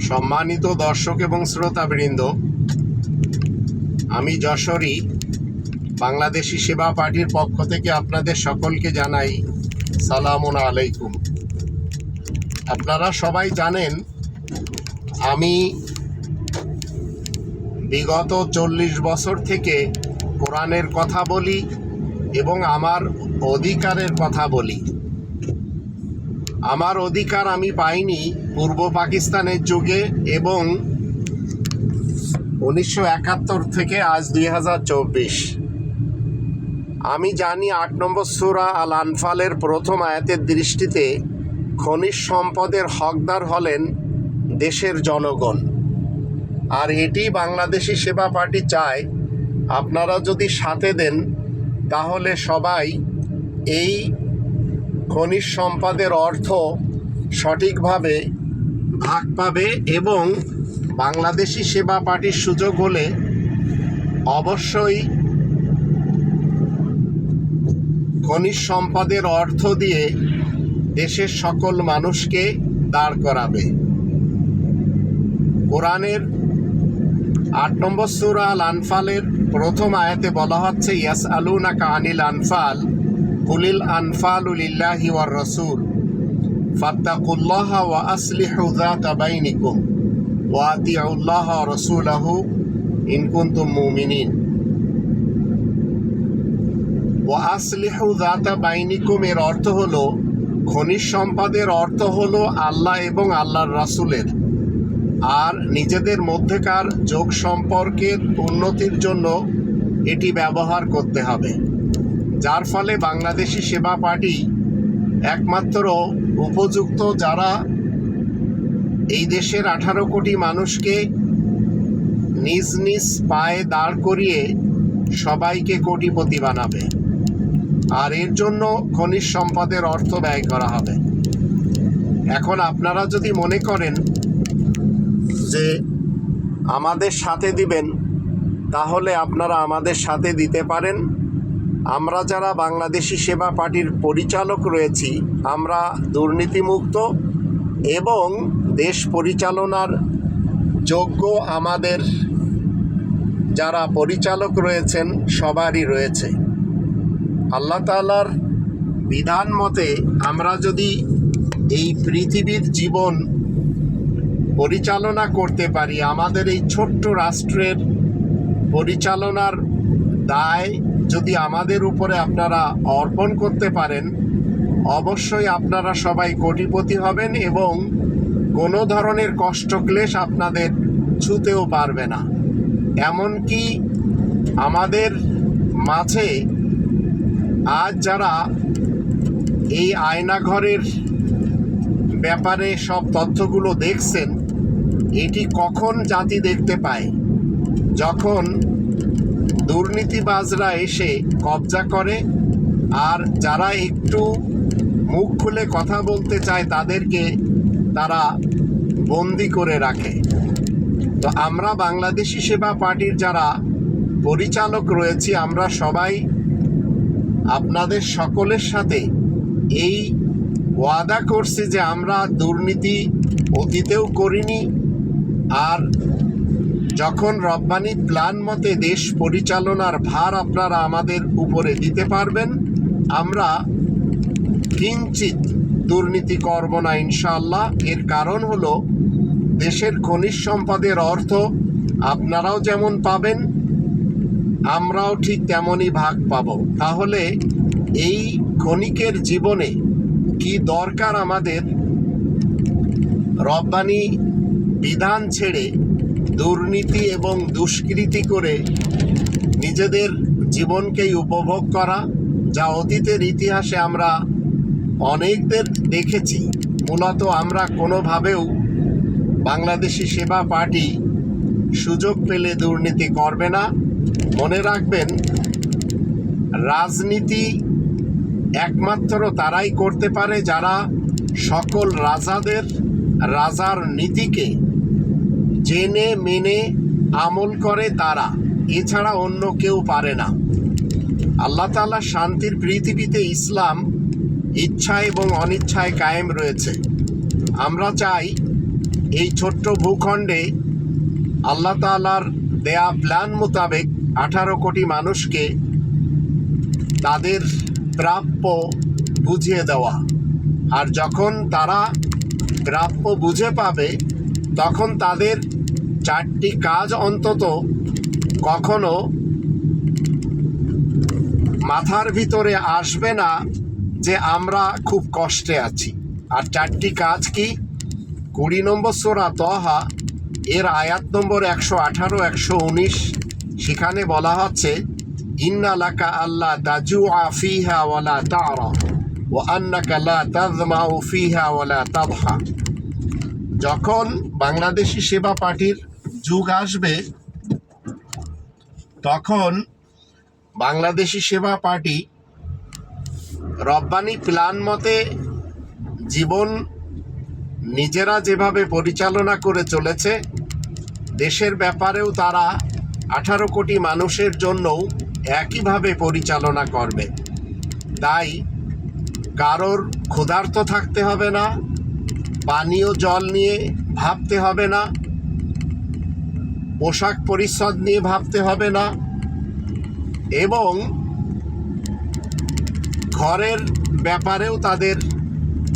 সম্মানিত দর্শক এবং শ্রোতাবৃন্দ, আমি যশোরী, বাংলাদেশি সেবা পার্টির পক্ষ থেকে আপনাদের সকলকে জানাই সালামুন আলাইকুম। আপনারা সবাই জানেন, আমি বিগত চল্লিশ বছর থেকে কোরআনের কথা বলি এবং আমার অধিকারের কথা বলি। আমার অধিকার আমি পাইনি পূর্ব পাকিস্তানের যুগে এবং উনিশশো একাত্তর থেকে আজ দুই হাজার চব্বিশ। আমি জানি আট নম্বর সুরা আল আনফালের প্রথম আয়াতের দৃষ্টিতে খনিজ সম্পদের হকদার হলেন দেশের জনগণ। আর এটি বাংলাদেশি সেবা পার্টি চায়, আপনারা যদি সাথে দেন, তাহলে সবাই এই খনিজ সম্পদের অর্থ সঠিকভাবে ভাগ পাবে এবং বাংলাদেশি সেবা পার্টির সুযোগ হলে অবশ্যই খনিজ সম্পদের অর্থ দিয়ে দেশের সকল মানুষকে দাঁড় করাবে। কোরআনের আট নম্বর সুরা আনফালের প্রথম আয়াতে বলা হচ্ছে ইয়াস আলুনা কানিল আনফাল। কুলিল আনফাল উলিল্লাহি ওয়ার রসুল ফাত্তাকুল্লাহ ওয়া আসলিহু যাতা বাইনিকুম ওয়া আতিউল্লাহ রসুলাহু ইন কুনতুম মুমিনিন ওয়া আসলিহু যাতা বাইনিকুম এর অর্থ হলো, খনিজ সম্পদের অর্থ হলো আল্লাহ এবং আল্লাহর রাসূলের। আর নিজেদের মধ্যেকার যোগ সম্পর্কের উন্নতির জন্য এটি ব্যবহার করতে হবে। যার ফলে বাংলাদেশি সেবা পার্টি একমাত্র উপযুক্ত যারা এই দেশের আঠারো কোটি মানুষকে নিজ নিজ পায়ে দাঁড় করিয়ে সবাইকে কোটিপতি বানাবে। আর এর জন্য খনিজ সম্পদের অর্থ ব্যয় করা হবে। এখন আপনারা যদি মনে করেন যে আমাদের সাথে দিবেন, তাহলে আপনারা আমাদের সাথে দিতে পারেন। আমরা যারা বাংলাদেশি সেবা পার্টির পরিচালক রয়েছি, আমরা দুর্নীতিমুক্ত এবং দেশ পরিচালনার যোগ্য আমাদের যারা পরিচালক রয়েছেন, সবারই রয়েছে। আল্লাহ তালার বিধান মতে আমরা যদি এই পৃথিবীর জীবন পরিচালনা করতে পারি, আমাদের এই ছোট্ট রাষ্ট্রের পরিচালনার দায় যদি আমাদের উপরে আপনারা অর্পণ করতে পারেন, অবশ্যই আপনারা সবাই কোটিপতি হবেন এবং কোনো ধরনের কষ্ট ক্লেশ আপনাদের ছুতেও পারবে না। এমনকি আমাদের মাঝে আজ যারা এই আয়নাঘরের ব্যাপারে সব তথ্যগুলো দেখছেন, এটি কখন জাতি দেখতে পায়? যখন দুর্নীতিবাজরা এসে কবজা করে, আর যারা একটু মুখ খুলে কথা বলতে চায়, তাদেরকে তারা বন্দি করে রাখে। তো আমরা বাংলাদেশি সেবা পার্টির যারা পরিচালক রয়েছি, আমরা সবাই আপনাদের সকলের সাথে এই ওয়াদা করছি যে আমরা দুর্নীতি অতীতেও করিনি, আর যখন রব্বানি প্ল্যান মতে দেশ পরিচালনার ভার আপনারা আমাদের উপরে দিতে পারবেন, আমরা কিঞ্চিত দুর্নীতি করব না ইনশাল্লাহ এর কারণ হলো, দেশের খনিজ সম্পদের অর্থ আপনারাও যেমন পাবেন, আমরাও ঠিক তেমনই ভাগ পাব। তাহলে এই ক্ষণিকের জীবনে কি দরকার আমাদের? রব্বানি বিধান ছেড়ে দুর্নীতি এবং দুষ্কৃতি করে নিজেদের জীবনকেই উপভোগ করা, যা অতীতের ইতিহাসে আমরা অনেকদের দেখেছি। মূলত আমরা কোনোভাবেও বাংলাদেশি সেবা পার্টি সুযোগ পেলে দুর্নীতি করবে না। মনে রাখবেন, রাজনীতি একমাত্র তারাই করতে পারে যারা সকল রাজাদের, রাজার নীতিকে জেনে মেনে আমল করে তারা, এছাড়া অন্য কেউ পারে না। আল্লাহ তাআলা শান্তির পৃথিবীতে ইসলাম ইচ্ছা এবং অনিচ্ছায় কায়েম রয়েছে। আমরা চাই এই ছোট্ট ভূখণ্ডে আল্লাহ তাআলার দেয়া প্ল্যান মোতাবেক আঠারো কোটি মানুষকে তাদের প্রাপ্য বুঝিয়ে দেওয়া। আর যখন তারা প্রাপ্য বুঝে পাবে, তখন তাদের চারটি কাজ অন্তত কখনো মাথার ভিতরে আসবে না যে আমরা খুব কষ্টে আছি। আর চারটি কাজ কি? কুড়ি নম্বর সোরা তহা এর আয়াত নম্বর একশো আঠারো, একশো উনিশ। সেখানে বলা হচ্ছে ইন্নালাকা আল্লাহ তাজু আফিহা ওয়ালা তারা ও আন্নাকা লা তাজমাউ ফিহা ওয়ালা তাবহা যখন বাংলাদেশি সেবা পার্টির যুগ আসবে, তখন বাংলাদেশি সেবা পার্টি রব্বানি প্ল্যান মতে জীবন নিজেরা যেভাবে পরিচালনা করে চলেছে, দেশের ব্যাপারেও তারা আঠারো কোটি মানুষের জন্যও একইভাবে পরিচালনা করবে। তাই কারোর ক্ষুধার্ত থাকতে হবে না, পানীয় জল নিয়ে ভাবতে হবে না। পোশাক পরিচ্ছদ নিয়ে ভাবতে হবে না। এবং ঘরের ব্যাপারেও তাদের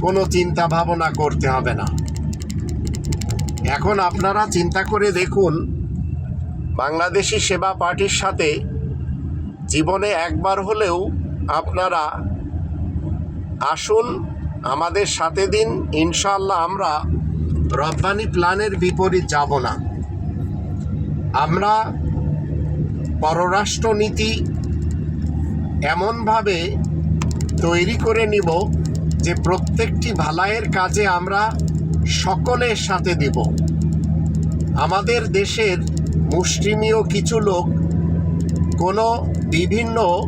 কোনো চিন্তা ভাবনা করতে হবে না। এখন আপনারা চিন্তা করে দেখুন, বাংলাদেশি সেবা পার্টির সাথে জীবনে একবার হলেও আপনারা আসুন, আমাদের সাথে দিন ইনশাল্লাহ আমরা রব্বানি প্ল্যানের বিপরীত যাব না। আমরা পররাষ্ট্রনীতি এমনভাবে তৈরি করে নিব যে প্রত্যেকটি ভালাইয়ের কাজে আমরা সকলের সাথে দেব। আমাদের দেশের মুষ্টিমীয় কিছু লোক কোনো বিভিন্ন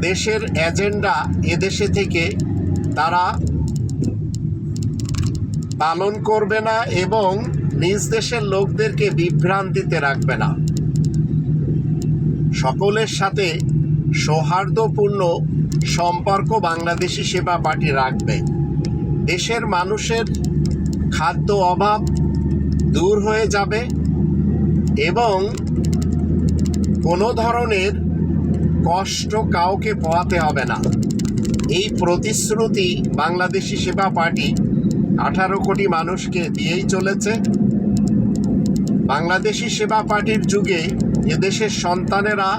দেশের এজেন্ডা এদেশে থেকে তারা পালন করবে না এবং নিজ দেশের লোকদেরকে বিভ্রান্তিতে রাখবে না। সকলের সাথে সৌহার্দ্যপূর্ণ সম্পর্ক বাংলাদেশি সেবা পার্টি রাখবে। দেশের মানুষের খাদ্য অভাব দূর হয়ে যাবে এবং কোনো ধরনের কষ্ট কাউকে পোহাতে হবে না। এই প্রতিশ্রুতি বাংলাদেশি সেবা পার্টি আঠারো কোটি মানুষকে দিয়েই চলেছে। বাংলাদেশি সেবা পার্টির যুগে এদেশের সন্তানেরা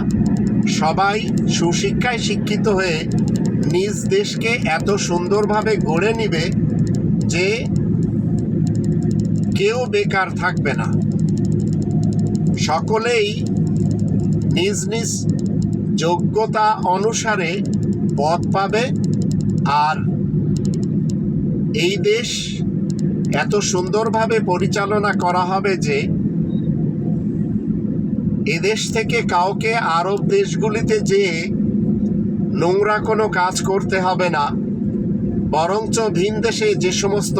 সবাই সুশিক্ষায় শিক্ষিত হয়ে নিজ দেশকে এত সুন্দরভাবে গড়ে নিবে যে কেউ বেকার থাকবে না। সকলেই নিজ নিজ যোগ্যতা অনুসারে পদ পাবে আর এই দেশ এত সুন্দরভাবে পরিচালনা করা হবে যে এদেশ থেকে কাউকে আরব দেশগুলিতে যেয়ে নোংরা কোনো কাজ করতে হবে না। বরঞ্চ ভিন দেশে যে সমস্ত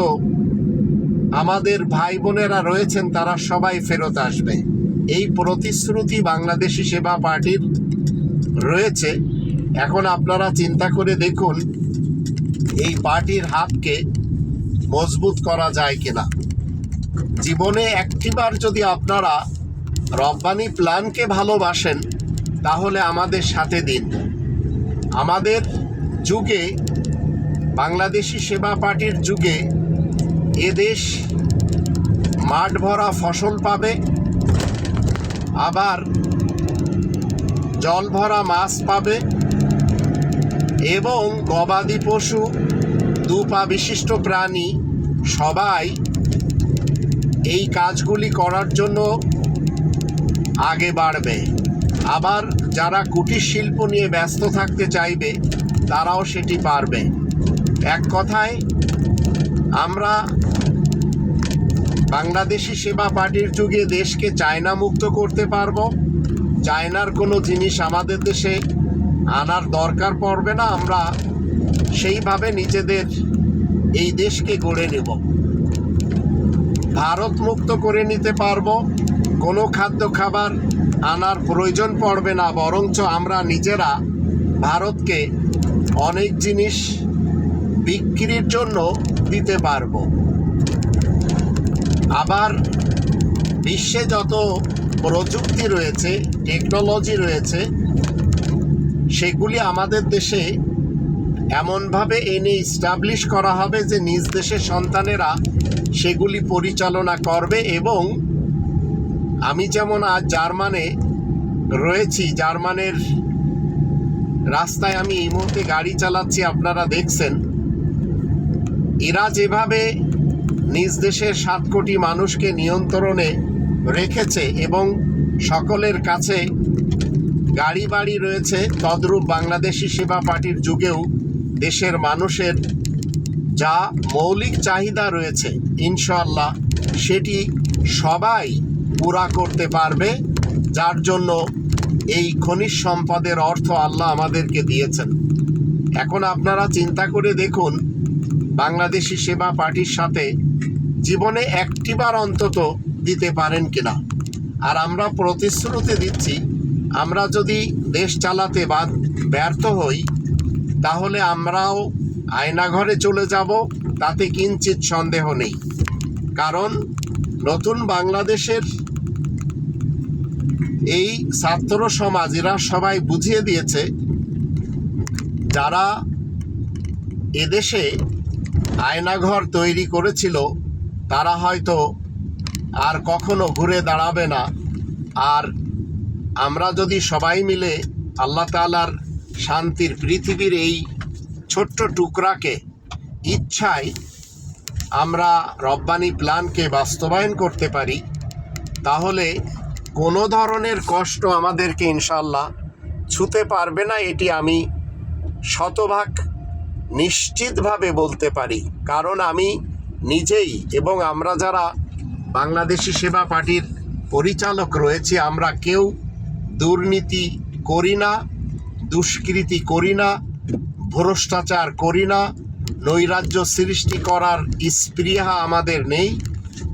আমাদের ভাই বোনেরা রয়েছেন, তারা সবাই ফেরত আসবে। এই প্রতিশ্রুতি বাংলাদেশি সেবা পার্টির রয়েছে। এখন আপনারা চিন্তা করে দেখুন, এই পার্টির হাতকে মজবুত করা যায় কিনা। জীবনে একটিবার যদি আপনারা রব্বানি প্ল্যানকে ভালোবাসেন, তাহলে আমাদের সাথে দিন। আমাদের যুগে, বাংলাদেশি সেবা পার্টির যুগে এদেশ মাঠ ভরা ফসল পাবে, আবার জল ভরা মাছ পাবে, এবং গবাদি পশু দুপা বিশিষ্ট প্রাণী সবাই এই কাজগুলি করার জন্য আগে বাড়বে। আবার যারা কুটির শিল্প নিয়ে ব্যস্ত থাকতে চাইবে, তারাও সেটি পারবে। এক কথায়, আমরা বাংলাদেশি সেবা পার্টির যুগে দেশকে চায়না মুক্ত করতে পারব। চায়নার কোনো জিনিস আমাদের দেশে আনার দরকার পড়বে না। আমরা সেইভাবে নিজেদের এই দেশকে গড়ে নেব। ভারত মুক্ত করে নিতে পারব, কোনো খাদ্য খাবার আনার প্রয়োজন পড়বে না, বরঞ্চ আমরা নিজেরা ভারতকে অনেক জিনিস বিক্রির জন্য দিতে পারব। আবার বিশ্বে যত প্রযুক্তি রয়েছে, টেকনোলজি রয়েছে, সেগুলি আমাদের দেশে এমনভাবে এনে ইস্টাবলিশ করা হবে যে নিজ দেশের সন্তানেরা সেগুলি পরিচালনা করবে এবং আমি যেমন আজ জার্মানে রয়েছি, জার্মানের রাস্তায় আমি এই মুহূর্তে গাড়ি চালাচ্ছি, আপনারা দেখছেন। এরা যেভাবে নিজ দেশের সাত কোটি মানুষকে নিয়ন্ত্রণে রেখেছে এবং সকলের কাছে গাড়ি বাড়ি রয়েছে, তদ্রূপ বাংলাদেশি সেবা পার্টির যুগেও দেশের মানুষের যা মৌলিক চাহিদা রয়েছে ইনশাল্লাহ সেটি সবাই পুরা করতে পারবে, যার জন্য এই খনিজ সম্পদের অর্থ আল্লাহ আমাদেরকে দিয়েছেন। এখন আপনারা চিন্তা করে দেখুন, বাংলাদেশি সেবা পার্টির সাথে জীবনে একটিবার অন্তত দিতে পারেন কিনা। আর আমরা প্রতিশ্রুতি দিচ্ছি, আমরা যদি দেশ চালাতে বা ব্যর্থ হই তাহলে আমরাও আয়নাঘরে চলে যাব, তাতে কিঞ্চিত সন্দেহ নেই। কারণ নতুন বাংলাদেশের এই ছাত্র সমাজ এরা সবাই বুঝিয়ে দিয়েছে, যারা এদেশে আয়নাঘর তৈরি করেছিল, তারা হয়তো আর কখনো ঘুরে দাঁড়াবে না। আর আমরা যদি সবাই মিলে আল্লাহ তালার শান্তির পৃথিবীর এই ছোট্ট টুকরাকে, ইচ্ছায় আমরা রব্বানি প্ল্যানকে বাস্তবায়ন করতে পারি, তাহলে কোনো ধরনের কষ্ট আমাদেরকে ইনশাল্লাহ ছুতে পারবে না, এটি আমি শতভাগ নিশ্চিতভাবে বলতে পারি। কারণ আমি নিজেই এবং আমরা যারা বাংলাদেশি সেবা পার্টির পরিচালক রয়েছি, আমরা কেউ দুর্নীতি করি না দুষ্কৃতি করি না, ভ্রষ্টাচার করি না, নৈরাজ্য সৃষ্টি করার স্পৃহা আমাদের নেই।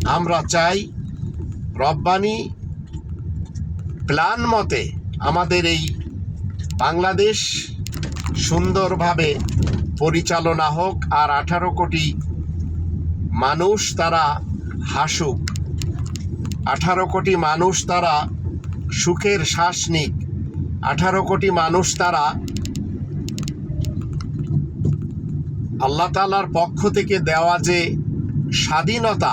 আমরা চাই রব্বানি প্ল্যান মতে আমাদের এই বাংলাদেশ সুন্দরভাবে পরিচালনা হোক আর আঠারো কোটি মানুষ তারা হাসুক। আঠারো কোটি মানুষ তারা সুখের শ্বাস নিক। আঠারো কোটি মানুষ তারা আল্লাহ তালার পক্ষ থেকে দেওয়া যে স্বাধীনতা,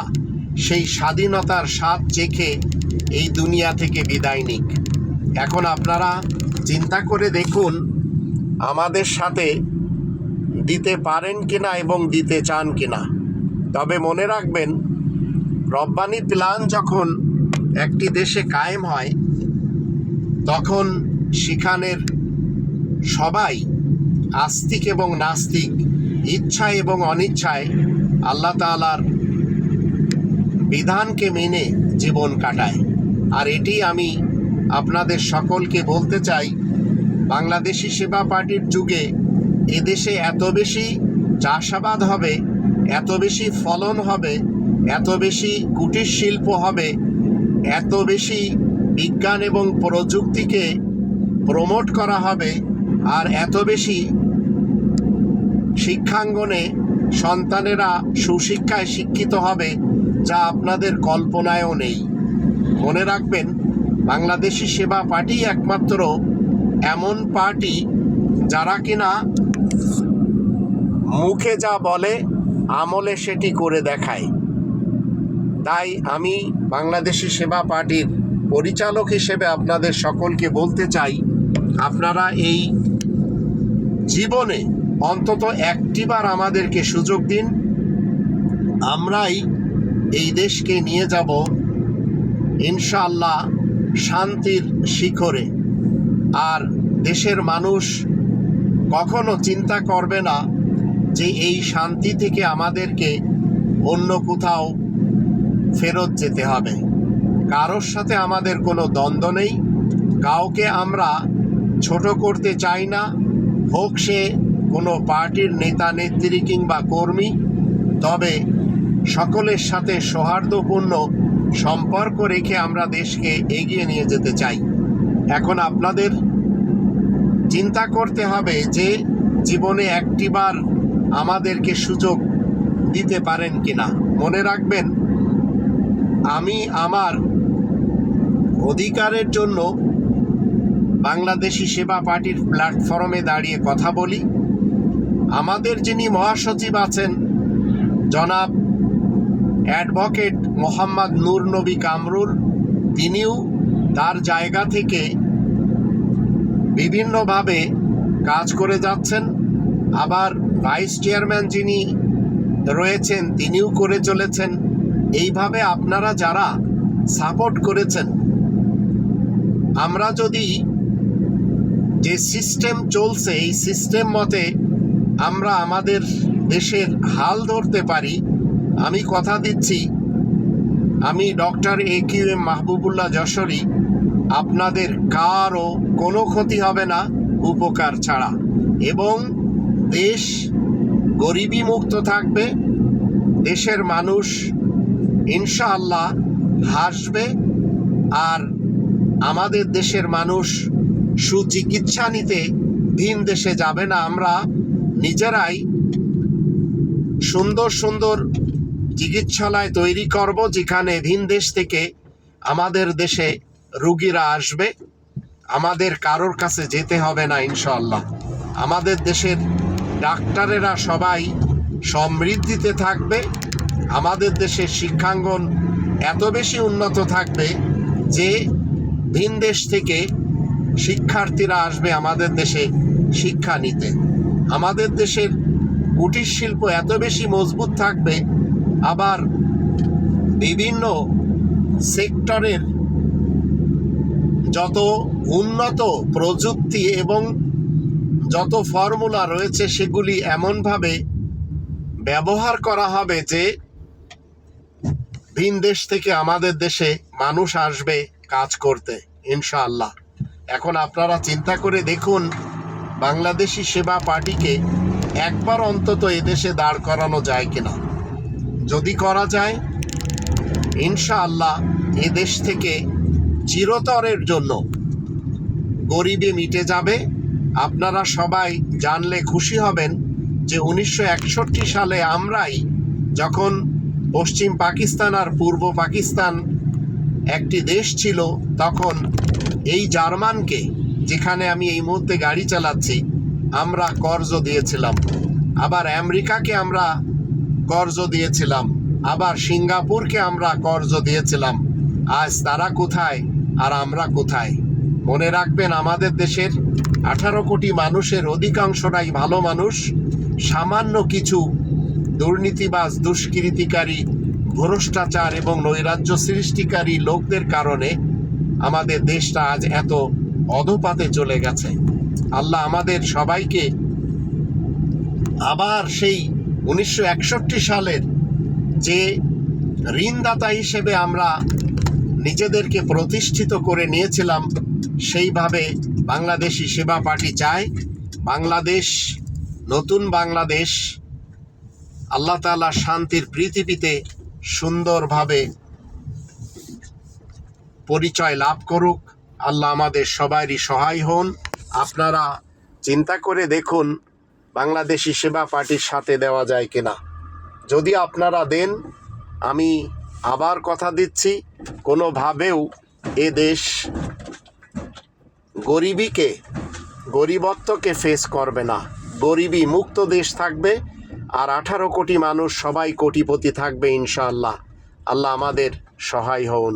সেই স্বাধীনতার স্বাদ চেখে এই দুনিয়া থেকে বিদায় নিক। এখন আপনারা চিন্তা করে দেখুন, আমাদের সাথে দিতে পারেন কিনা এবং দিতে চান কিনা। তবে মনে রাখবেন, রব্বানি প্ল্যান যখন একটি দেশে কায়েম হয়, তখন সেখানের সবাই আস্তিক এবং নাস্তিক, ইচ্ছায় এবং অনিচ্ছায় আল্লাহ তালার বিধানকে মেনে জীবন কাটায়। আর এটি আমি আপনাদের সকলকে বলতে চাই, বাংলাদেশি সেবা পার্টির যুগে এদেশে এত বেশি চাষাবাদ হবে, এত বেশি ফলন হবে, এত বেশি কুটির শিল্প হবে, এত বেশি বিজ্ঞান এবং প্রযুক্তিকে প্রমোট করা হবে আর এত বেশি শিক্ষাঙ্গনে সন্তানেরা সুশিক্ষায় শিক্ষিত হবে যা আপনাদের কল্পনায়ও নেই। মনে রাখবেন, বাংলাদেশি সেবা পার্টি একমাত্র এমন পার্টি যারা কিনা মুখে যা বলে, আমলে সেটি করে দেখায়। তাই আমি বাংলাদেশি সেবা পার্টির পরিচালক হিসেবে আপনাদের সকলকে বলতে চাই আপনারা এই জীবনে অন্তত একটিবার আমাদেরকে সুযোগ দিন। আমরাই এই দেশকে নিয়ে যাব ইনশাআল্লাহ শান্তির শিখরে। আর দেশের মানুষ কখনো চিন্তা করবে না যে এই শান্তি থেকে আমাদেরকে অন্য কোথাও ফেরত যেতে হবে। কারোর সাথে আমাদের কোনো দ্বন্দ্ব নেই। কাউকে আমরা ছোট করতে চাই না। হোক সে কোনো পার্টির নেতা, নেত্রী কিংবা কর্মী, তবে সকলের সাথে সৌহার্দ্যপূর্ণ সম্পর্ক রেখে আমরা দেশকে এগিয়ে নিয়ে যেতে চাই। এখন আপনাদের চিন্তা করতে হবে যে জীবনে একটিবার আমাদেরকে সুযোগ দিতে পারেন কি না মনে রাখবেন, আমি আমার অধিকারের জন্য বাংলাদেশি সেবা পার্টির প্ল্যাটফর্মে দাঁড়িয়ে কথা বলি। আমাদের যিনি মহাসচিব আছেন, জনাব অ্যাডভোকেট মোহাম্মদ নূর নবী কামরুল, তিনিও তার জায়গা থেকে বিভিন্নভাবে কাজ করে যাচ্ছেন। আবার ভাইস চেয়ারম্যান যিনি রয়েছেন, তিনিও করে চলেছেন। এইভাবে আপনারা যারা সাপোর্ট করেছেন, আমরা যদি যে সিস্টেম চলছে, এই সিস্টেম মতে আমরা আমাদের দেশের হাল ধরতে পারি। আমি কথা দিচ্ছি, আমি doctor A Q M Mahbubullah Jashori, আপনাদের কারও কোনো ক্ষতি হবে না, উপকার ছাড়া। এবং দেশ গরিবী মুক্ত থাকবে, দেশের মানুষ ইনশাআল্লাহ হাসবে, আর আমাদের দেশের মানুষ সুচিকিৎসা নিতে ভিন দেশে যাবে না। আমরা নিজেরাই সুন্দর সুন্দর চিকিৎসালয় তৈরি করব, যেখানে ভিন দেশ থেকে আমাদের দেশে রুগীরা আসবে। আমাদের কারোর কাছে যেতে হবে না ইনশাল্লাহ আমাদের দেশের ডাক্তারেরা সবাই সমৃদ্ধিতে থাকবে। আমাদের দেশের শিক্ষাঙ্গন এত বেশি উন্নত থাকবে যে ভিন দেশ থেকে শিক্ষার্থীরা আসবে আমাদের দেশে শিক্ষা নিতে। আমাদের দেশের কুটির শিল্প এত বেশি মজবুত থাকবে, আবার বিভিন্ন সেক্টরের যত উন্নত প্রযুক্তি এবং যত ফর্মুলা রয়েছে সেগুলি এমনভাবে ব্যবহার করা হবে যে ভিন দেশ থেকে আমাদের দেশে মানুষ আসবে কাজ করতে, ইনশাআল্লাহ। এখন আপনারা চিন্তা করে দেখুন, বাংলাদেশি সেবা পার্টিকে একবার অন্তত এদেশে দাঁড় করানো যায় কিনা। যদি করা যায়, ইনশাআল্লাহ এ দেশ থেকে চিরতরের জন্য গরিবে মিটে যাবে। আপনারা সবাই জানলে খুশি হবেন যে উনিশশো একষট্টি সালে আমরাই যখন পশ্চিম পাকিস্তান আর পূর্ব পাকিস্তান একটি দেশ ছিল, তখন এই জার্মানকে, যেখানে আমি এই মুহূর্তে গাড়ি চালাচ্ছি, আমরা কর্জ দিয়েছিলাম। আবার আমেরিকাকে আমরা কর্জ দিয়েছিলাম। আবার সিঙ্গাপুরকে আমরা কর্জ দিয়েছিলাম। আজ তারা কোথায় আর আমরা কোথায়? মনে রাখবেন, আমাদের দেশের আঠারো কোটি মানুষের অধিকাংশটাই ভালো মানুষ। সামান্য কিছু দুর্নীতিবাজ, দুষ্কৃতিকারী, ভ্রষ্টাচার এবং নৈরাজ্য সৃষ্টিকারী লোকদের কারণে আমাদের দেশটা আজ এত অধপাতে চলে গেছে। আল্লাহ আমাদের সবাইকে আবার সেই উনিশশো একষট্টি সালের যে ঋণদাতা হিসেবে আমরা নিজেদেরকে প্রতিষ্ঠিত করে নিয়েছিলাম, সেইভাবে বাংলাদেশি সেবা পার্টি চায়। বাংলাদেশ, নতুন বাংলাদেশ, আল্লাহ তাআলা শান্তির পৃথিবীতে সুন্দরভাবে পরিচয় লাভ করুক। আল্লাহ আমাদের সবারই সহায় হন। আপনারা চিন্তা করে দেখুন, বাংলাদেশি সেবা পার্টির সাথে দেওয়া যায় কিনা। যদি আপনারা দেন, আমি আবার কথা দিচ্ছি, কোনোভাবেও এ দেশ গরিবীকে, গরিবত্বকে ফেস করবে না। গরিবী মুক্ত দেশ থাকবে, আর আঠারো কোটি মানুষ সবাই কোটিপতি থাকবে ইনশাআল্লাহ। আল্লাহ আমাদের সহায় হন।